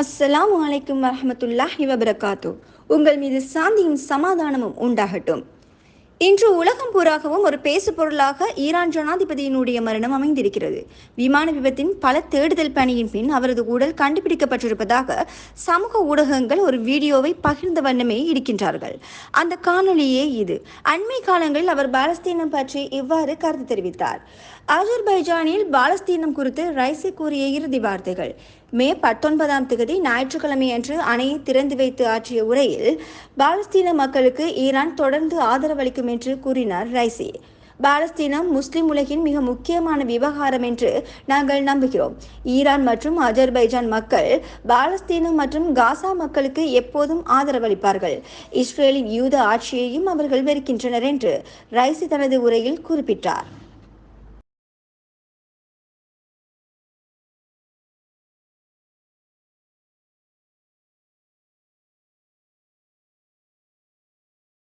அஸ்ஸலாம் வலைக்கும் வரமத்துல்லாஹி வபரகாத்து. உங்கள் மீது சாந்தியும் சமாதானமும் உண்டாகட்டும். இன்று உலகம் பூராகவும் ஒரு பேசு பொருளாக ஈரான் ஜனாதிபதியினுடைய மரணம் அமைந்திருக்கிறது. விமான விபத்தின் பல தேடுதல் பணியின் பின் அவரது உடல் கண்டுபிடிக்கப்பட்டிருப்பதாக சமூக ஊடகங்கள் ஒரு வீடியோவை பகிர்ந்த வண்ணமே இருக்கின்றார்கள். அந்த காணொலியே இது. அண்மை காலங்களில் அவர் பாலஸ்தீனம் பற்றி இவ்வாறு கருத்து தெரிவித்தார். அஜர்பைஜானில் பாலஸ்தீனம் குறித்து ரைசி கூறிய இறுதி வார்த்தைகள். மே பத்தொன்பதாம் தேதி ஞாயிற்றுக்கிழமை அன்று அணையை திறந்து வைத்து ஆற்றிய உரையில் பாலஸ்தீன மக்களுக்கு ஈரான் தொடர்ந்து ஆதரவளிக்கும் என்று கூறினார் ரைசி. பாலஸ்தீனம் முஸ்லிம் உலகின் மிக முக்கியமான விவகாரம் என்று நாங்கள் நம்புகிறோம். ஈரான் மற்றும் அஜர்பைஜான் மக்கள் பாலஸ்தீனம் மற்றும் காசா மக்களுக்கு எப்போதும் ஆதரவளிப்பார்கள். இஸ்ரேலின் யூத ஆட்சியையும் அவர்கள் வெறுக்கின்றனர் என்று ரைசி தனது உரையில் குறிப்பிட்டார்.